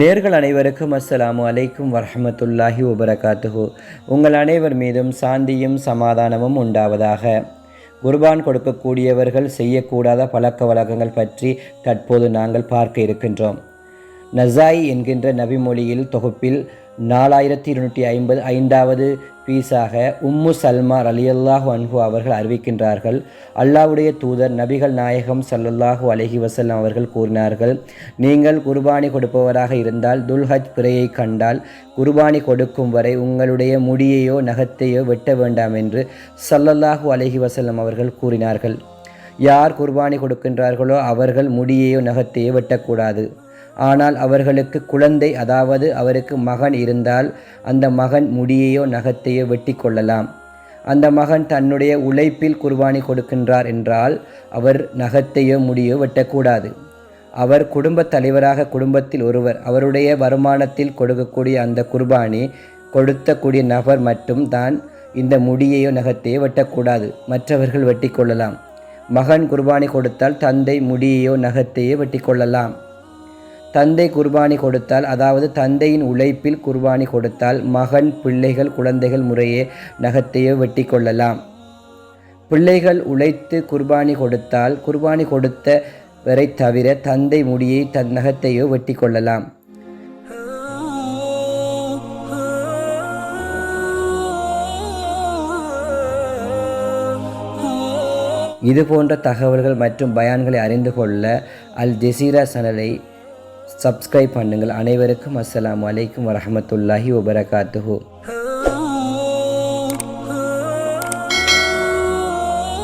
நேர்கள் அனைவருக்கும் அஸ்ஸலாமு அலைக்கும் வரஹமத்துல்லாஹி வபரகாத்துஹு. உங்கள் அனைவர் மீதும் சாந்தியும் சமாதானமும் உண்டாவதாக. குர்பான் கொடுக்கக்கூடியவர்கள் செய்யக்கூடாத பழக்க வழக்கங்கள் பற்றி தற்போது நாங்கள் பார்க்க இருக்கின்றோம். நசாய் என்கின்ற நபிமொழியில் தொகுப்பில் நாலாயிரத்தி இருநூற்றி ஐம்பது ஐந்தாவது பீஸாக உம்மு சல்மார் அலியல்லாஹு அன்ஹு அவர்கள் அறிவிக்கின்றார்கள். அல்லாஹ்வுடைய தூதர் நபிகள் நாயகம் சல்லல்லாஹு அலஹி வசல்லாம் அவர்கள் கூறினார்கள் நீங்கள் குர்பானி கொடுப்பவராக இருந்தால் துல்ஹஜ் பிறையை கண்டால் குர்பானி கொடுக்கும் வரை உங்களுடைய முடியையோ நகத்தையோ வெட்ட வேண்டாம் என்று சல்லல்லாஹு அலஹி வசல்லம் அவர்கள் கூறினார்கள். யார் குர்பானி கொடுக்கின்றார்களோ அவர்கள் முடியையோ நகத்தையோ வெட்டக்கூடாது. ஆனால் அவர்களுக்கு குழந்தை அதாவது அவருக்கு மகன் இருந்தால் அந்த மகன் முடியையோ நகத்தையோ வெட்டி கொள்ளலாம் அந்த மகன் தன்னுடைய உழைப்பில் குர்பானி கொடுக்கின்றார் என்றால் அவர் நகத்தையோ முடியோ வெட்டக்கூடாது. அவர் குடும்பத் தலைவராக குடும்பத்தில் ஒருவர் அவருடைய வருமானத்தில் கொடுக்கக்கூடிய அந்த குர்பானி கொடுத்தக்கூடிய நபர் மட்டும் தான் இந்த முடியையோ நகத்தையோ வெட்டக்கூடாது. மற்றவர்கள் வெட்டி கொள்ளலாம் மகன் குர்பானி கொடுத்தால் தந்தை முடியையோ நகத்தையோ வெட்டி கொள்ளலாம் தந்தை குர்பானி கொடுத்தால் அதாவது தந்தையின் உழைப்பில் குர்பானி கொடுத்தால் மகன் பிள்ளைகள் குழந்தைகள் முறையே நகத்தையோ வெட்டி கொள்ளலாம் பிள்ளைகள் உழைத்து குர்பானி கொடுத்தால் குர்பானி கொடுத்த வரை தவிர தந்தை முடியை தன் நகத்தையோ வெட்டி கொள்ளலாம் இது போன்ற தகவல்கள் மற்றும் பயான்களை அறிந்து கொள்ள அல் ஜெசீரா சேனலை சப்ஸ்கிரைப் பண்ணுங்கள். அனைவருக்கும் அஸ்லாம் வலைக்கம் வரமத்துல்லாஹி வபரகாத்துஹூ.